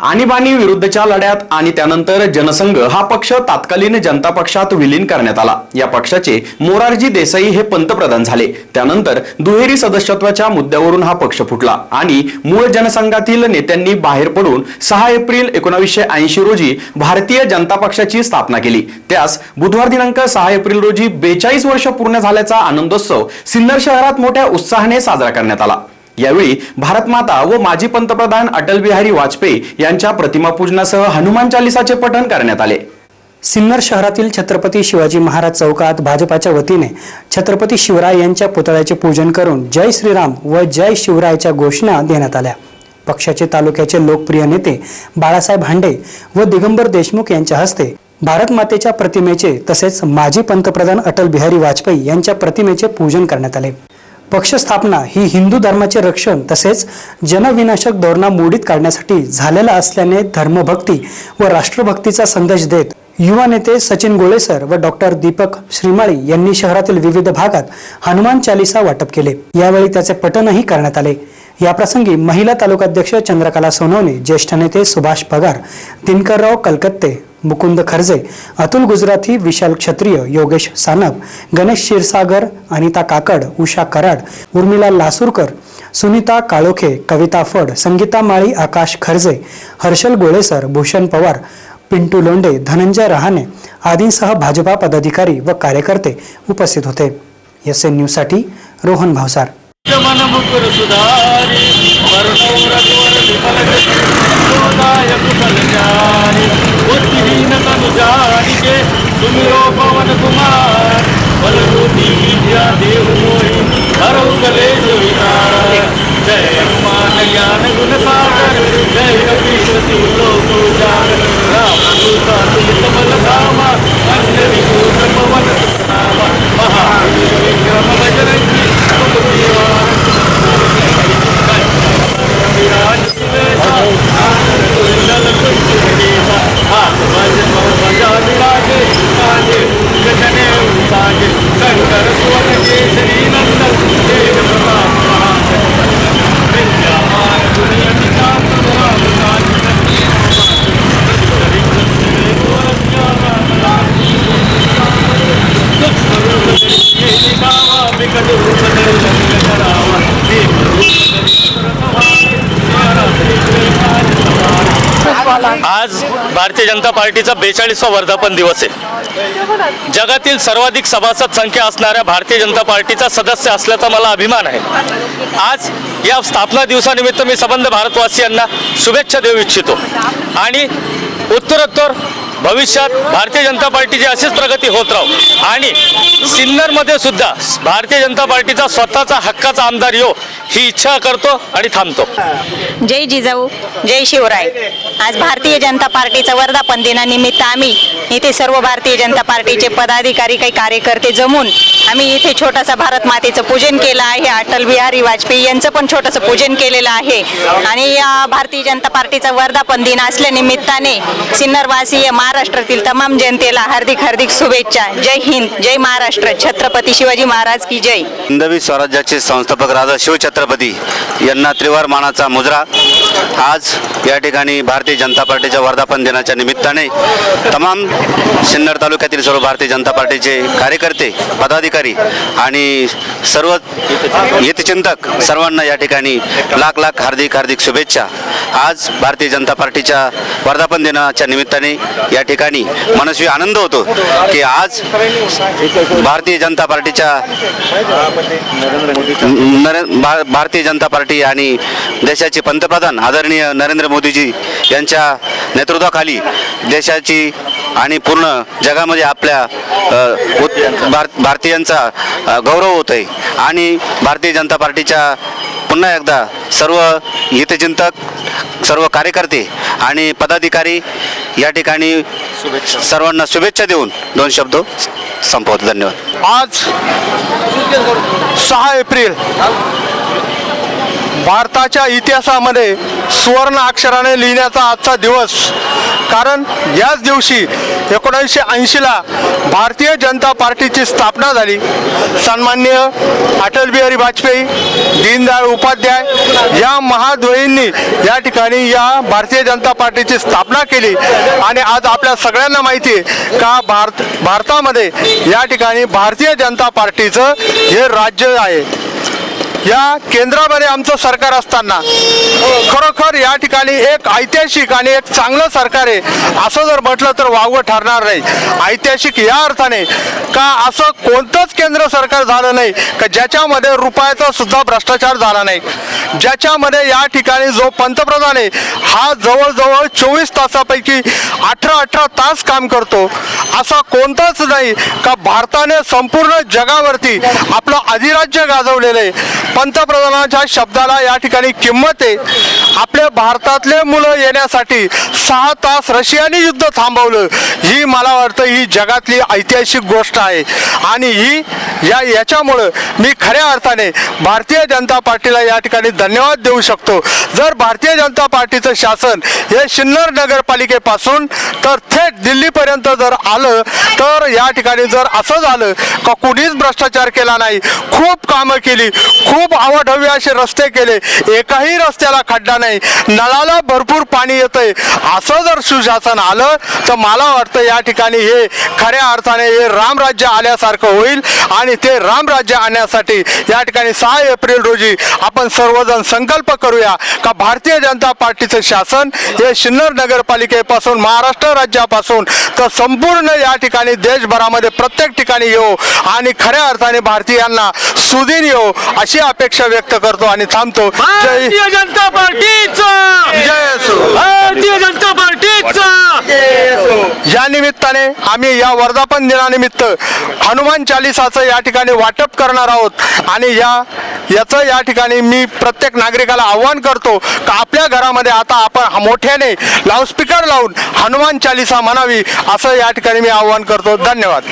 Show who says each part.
Speaker 1: आणीबाणी विरुद्धच्या लढ्यात आणि त्यानंतर जनसंघ हा पक्ष तात्कालीन जनता पक्षात विलीन करण्यात आला. या पक्षाचे मोरारजी देसाई हे पंतप्रधान झाले. त्यानंतर दुहेरी सदस्यत्वाच्या मुद्द्यावरून हा पक्ष फुटला आणि मूळ जनसंघातील नेत्यांनी बाहेर पडून सहा एप्रिल एकोणावीसशे ऐंशी रोजी भारतीय जनता पक्षाची स्थापना केली. त्यास बुधवार दिनांक सहा एप्रिल रोजी बेचाळीस वर्ष पूर्ण झाल्याचा आनंदोत्सव सिन्नर शहरात मोठ्या उत्साहाने साजरा करण्यात आला. यावेळी भारतमाता व माजी पंतप्रधान अटल बिहारी वाजपेयी यांच्या प्रतिमा पूजनासह हनुमान चालिसाचे पठण करण्यात आले.
Speaker 2: सिन्नर शहरातील छत्रपती शिवाजी महाराज चौकात भाजपाच्या वतीने छत्रपती शिवराय यांच्या पुतळ्याचे पूजन करून जय श्रीराम व जय शिवरायच्या घोषणा देण्यात आल्या. पक्षाचे तालुक्याचे लोकप्रिय नेते बाळासाहेब हांडे व दिगंबर देशमुख यांच्या हस्ते भारत मातेच्या प्रतिमेचे तसेच माजी पंतप्रधान अटल बिहारी वाजपेयी यांच्या प्रतिमेचे पूजन करण्यात आले. पक्ष स्थापना ही हिंदू धर्माचे रक्षण तसेच जनविनाशक धोरणा मोडीत काढण्यासाठी झालेला असल्याने धर्मभक्ती व राष्ट्रभक्तीचा संदेश देत युवा नेते सचिन गोळेसर व डॉक्टर दीपक श्रीमाळी यांनी शहरातील विविध भागात हनुमान चालिसा वाटप केले. यावेळी त्याचे पठणही करण्यात आले. याप्रसंगी महिला तालुकाध्यक्ष चंद्रकला सोनवणे ज्येष्ठ नेते सुभाष पगार दिनकरराव कलकत्ते मुकुंद खर्जे अतुल गुजराती विशाल क्षत्रिय योगेश सानप गणेश क्षीरसागर अनिता काकड उषा कराड उर्मिला लासूरकर सुनीता काळोखे कविता फड संगीता माळी आकाश खर्जे हर्षल गोळेसर भूषण पवार पिंटू लोंडे धनंजय रहाणे आदींसह भाजपा पदाधिकारी व कार्यकर्ते उपस्थित होते. एस एन न्यूजसाठी रोहन भावसार.
Speaker 3: सुधारी जानिके सुमिरो हो पवन कुमार बलरूपी विद्या देव मोहि हरौ कले विकार जय हनुमान ज्ञान गुण सागर जय भारतीय जनता पार्टीचा बेचाळीसवा वर्धापन दिवस आहे. जगातील सर्वाधिक सभासद संख्या असणाऱ्या भारतीय जनता पार्टीचा सदस्य असल्याचा मला अभिमान आहे. आज या स्थापना दिवसानिमित्त मी संबंध भारतवासियांना शुभेच्छा देऊ इच्छितो. आणि उत्तरोत्तर भविष्यात भारतीय जनता पार्टीची अशीच प्रगती होत राहू. आणि सिन्नरमध्ये सुद्धा भारतीय जनता पार्टीचा स्वतःचा हक्काचा आमदार यो ही इच्छा करतो आणि थांबतो.
Speaker 4: जय जिजाऊ जय शिवराय. आज भारतीय जनता पार्टीचा वर्धापन दिनानिमित्त आम्ही इथे सर्व भारतीय जनता पार्टीचे पदाधिकारी काही कार्यकर्ते जमून आम्ही इथे छोटासा भारत मातेचं पूजन केलं आहे. अटल बिहारी वाजपेयी यांचं पण छोटंसं पूजन केलेलं आहे. आणि या भारतीय जनता पार्टीचा वर्धापन दिन असल्यानिमित्ताने सिन्नरवासीय महाराष्ट्रातील तमाम जनतेला हार्दिक हार्दिक शुभेच्छा. जय हिंद जय महाराष्ट्र. छत्रपती शिवाजी महाराज की जय.
Speaker 5: हिंदवी स्वराज्याचे संस्थापक राजा शिवछत्रपती यांना त्रिवार मानाचा मुजरा. आज या ठिकाणी भारतीय जनता पार्टीच्या वर्धापन दिनाच्या निमित्ताने तमाम सिन्नर तालुक्यातील सर्व भारतीय जनता पार्टीचे कार्यकर्ते पदाधिकारी आणि सर्व हितचिंतक सर्वांना या ठिकाणी लाख लाख हार्दिक हार्दिक शुभेच्छा. आज भारतीय जनता पार्टीच्या वर्धापन दिनाच्या निमित्ताने या ठिकाणी मनस्वी आनंद होतो की आज भारतीय जनता पार्टीच्या भारतीय जनता पार्टी आणि देशाचे पंतप्रधान आदरणीय नरेंद्र मोदीजी यांच्या नेतृत्वाखाली देशाची आणि पूर्ण जगामध्ये आपल्या भार- भारतीयांचा गौरव होत आहे आणि भारतीय जनता पार्टीच्या पुन्हा एकदा सर्व हितचिंतक सर्व कार्यकर्ते आणि पदाधिकारी या ठिकाणी सर्वांना शुभेच्छा देऊन दोन शब्द संपवतो. धन्यवाद.
Speaker 6: आज सहा एप्रिल भारताच्या इतिहासामध्ये सुवर्ण अक्षराने लिहिण्याचा आजचा दिवस. कारण याच दिवशी एकोणीसशे ऐंशीला भारतीय जनता पार्टीची स्थापना झाली. सन्माननीय अटल बिहारी वाजपेयी दीनदयाळ उपाध्याय या महाद्वयींनी या ठिकाणी या भारतीय जनता पार्टीची स्थापना केली. आणि आज आपल्या सगळ्यांना माहिती आहे का भारत भारतामध्ये या ठिकाणी भारतीय जनता पार्टीचं हे राज्य आहे. या केंद्रामध्ये आमचं सरकार असताना खरोखर या ठिकाणी एक ऐतिहासिक आणि एक चांगलं सरकार आहे. असं जर म्हटलं तर वावगं ठरणार नाही. ऐतिहासिक या अर्थाने का असं कोणतंच केंद्र सरकार झालं नाही का ज्याच्यामध्ये रुपयाचा सुद्धा भ्रष्टाचार झाला नाही. ज्याच्यामध्ये या ठिकाणी जो पंतप्रधान आहे हा जवळजवळ चोवीस तासापैकी अठरा अठरा तास काम करतो. असा कोणताच नाही का भारताने संपूर्ण जगावरती आपलं अधिराज्य गाजवलेलं आहे. पंतप्रधानांच्या शब्दाला या ठिकाणी किंमत आहे. आपल्या भारतातले मुलं येण्यासाठी सहा तास रशियाने युद्ध थांबवलं. ही मला वाटतं ही जगातली ऐतिहासिक गोष्ट आहे. आणि ही या याच्यामुळं मी खऱ्या अर्थाने भारतीय जनता पार्टीला या ठिकाणी धन्यवाद देऊ शकतो. जर भारतीय जनता पार्टीचं शासन हे सिन्नर नगरपालिकेपासून तर थेट दिल्लीपर्यंत जर आलं तर या ठिकाणी जर असं झालं का कुणीच भ्रष्टाचार केला नाही खूप कामं केली खूप आवाढव्य असे रस्ते केले. एकाही रस्त्याला खड्डा नाही. नळाला भरपूर पाणी येतंय. असं जर सुशासन आलं तर मला वाटतं या ठिकाणी हे खऱ्या अर्थाने हे रामराज्य आल्यासारखं होईल आणि ते रामराज्य आणण्यासाठी या ठिकाणी सहा एप्रिल रोजी आपण सर्वजण संकल्प करूया का भारतीय जनता पार्टीचं शासन हे सिन्नर नगरपालिकेपासून महाराष्ट्र राज्यापासून तर संपूर्ण या ठिकाणी देशभरामध्ये प्रत्येक ठिकाणी येऊ आणि खऱ्या अर्थाने भारतीयांना सुदीन येऊ अशी अशी अपेक्षा व्यक्त करतो आणि थांबतो. जय
Speaker 3: भारतीय जनता पार्टीचा!
Speaker 6: जय असो
Speaker 3: भारतीय जनता पार्टीचा!
Speaker 6: या निमित्ताने आम्ही या वर्धापन दिनानिमित्त हनुमान चालिसाचं या ठिकाणी वाटप करणार आहोत. आणि या याचं या ठिकाणी मी प्रत्येक नागरिकाला आव्हान करतो का आपल्या घरामध्ये आता आपण मोठ्याने लाऊडस्पीकर लावून हनुमान चालिसा म्हणावी असं या ठिकाणी मी आव्हान करतो. धन्यवाद.